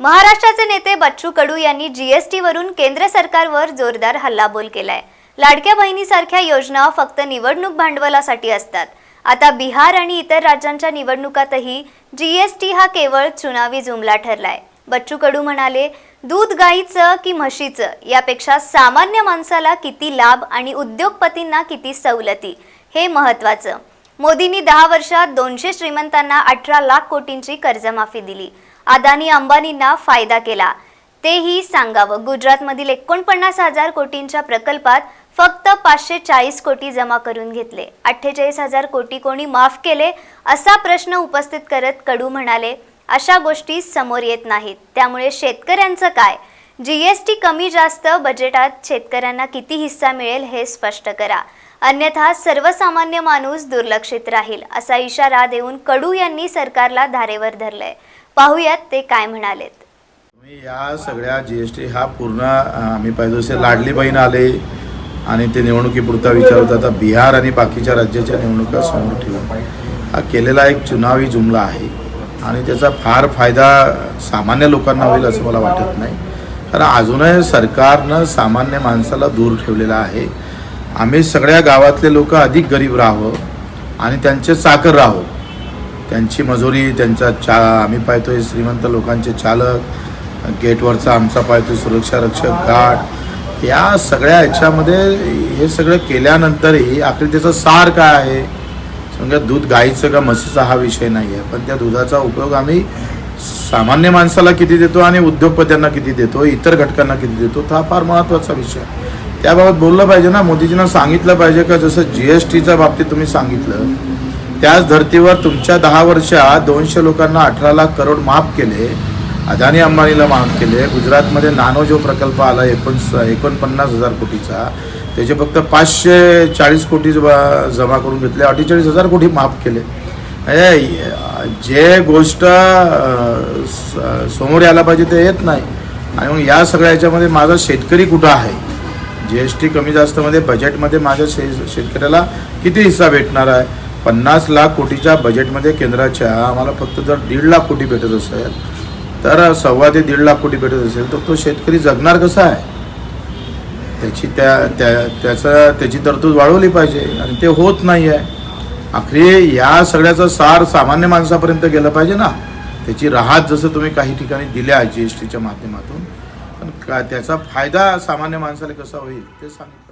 महाराष्ट्राचे नेते बच्चू कडू यांनी जीएसटी वरून केंद्र सरकारवर जोरदार हल्लाबोल केलाय. लाडक्या बहिणीसारख्या योजना फक्त निवडणूक भांडवलासाठी असतात. आता बिहार आणि इतर राज्यांच्या निवडणुकातही जीएसटी हा केवळ चुनावी जुमला ठरलाय. बच्चू कडू म्हणाले दूध गाईचं की म्हशीचं यापेक्षा सामान्य माणसाला किती लाभ आणि उद्योगपतींना किती सवलती? हे महत्वाचं मोदींनी दहा वर्षात दोनशे श्रीमंतांना अठरा लाख कोटींची कर्जमाफी दिली. अदानी अंबानींना फायदा केला. तेही सांगावं. गुजरातमधील एकोणपन्नास हजार कोटींच्या प्रकल्पात फक्त पाचशे चाळीस कोटी जमा करून घेतले. अठ्ठेचाळीस हजार कोटी कोणी माफ केले असा प्रश्न उपस्थित करत कडू म्हणाले अशा गोष्टी समोर येत नाहीत. त्यामुळे शेतकऱ्यांचं काय? जी एस टी कमी जास्त बजेटात शेतकऱ्यांना किती हिस्सा मिळेल हे स्पष्ट करा. अन्यथा सर्वसामान्य माणूस दुर्लक्षित राहील असा इशारा देऊन कडू यांनी सरकारला धारेवर धरलंय. पाहुयात ते काय म्हणालेत. मी या सगळ्या जी एस टी हा पूर्ण आम्ही पाहिजे असे लाडली बहीण आले आणि ते निवडणुकीपुरता विचार होता. आता बिहार आणि बाकीच्या राज्याच्या निवडणुका समोर ठेवून. हा केलेला एक चुनावी जुमला आहे. आणि त्याचा फार फायदा सामान्य लोकांना होईल असं मला वाटत नाही. कारण अजूनही सरकारनं सामान्य माणसाला दूर ठेवलेला आहे. आम्ही सगळ्या गावातले लोक अधिक गरीब राहावं आणि त्यांचे चाकर राहावं. त्यांची मजुरी त्यांचा चा आम्ही पाहतोय श्रीमंत लोकांचे चालक गेटवरचा आमचा पाहतोय सुरक्षा रक्षक गार्ड. या सगळ्या ह्याच्यामध्ये हे सगळं केल्यानंतरही आखरी त्याचं सार काय आहे? समजा दूध गाईचं का म्हशीचा हा विषय नाही आहे पण त्या दुधाचा उपयोग आम्ही सामान्य माणसाला किती देतो आणि उद्योगपत्यांना किती देतो इतर घटकांना किती देतो हा फार महत्त्वाचा विषय. आहे त्याबाबत बोललं पाहिजे ना मोदीजींना सांगितलं पाहिजे का जसं जी एस टीच्या बाबतीत तुम्ही सांगितलं त्याच धर्तीवर तुमच्या दहा वर्षात दोनशे लोकांना अठरा लाख करोड माफ केले. अदानी अंबानीला माफ केले. गुजरातमध्ये नानो जो प्रकल्प आला एकोण एकोणपन्नास हजार कोटीचा त्याचे फक्त पाचशे चाळीस कोटी जमा जमा करून घेतले. अठ्ठेचाळीस हजार कोटी माफ केले. जे गोष्ट स- समोर यायला पाहिजे ते येत नाही. आणि मग या सगळ्या याच्यामध्ये माझा शेतकरी कुठं आहे? जी एस टी कमी जास्तमध्ये बजेटमध्ये माझ्या शे शेतकऱ्याला किती हिस्सा भेटणार आहे? पन्नास लाख कोटीच्या बजेटमध्ये केंद्राच्या आम्हाला फक्त जर दीड लाख कोटी भेटत असेल तर सव्वा ते दीड लाख कोटी भेटत असेल तर तो शेतकरी जगणार कसा आहे? त्याची त्या त्या त्याचं त्याची तरतूद वाढवली पाहिजे आणि ते होत नाही आहे आखरी या सगळ्याचा सार सामान्य माणसापर्यंत गेलं पाहिजे ना. त्याची राहत जसं तुम्ही काही ठिकाणी दिल्या जी एस टीच्या माध्यमातून पण का त्याचा फायदा सामान्य माणसाला कसा होईल ते सांगितलं.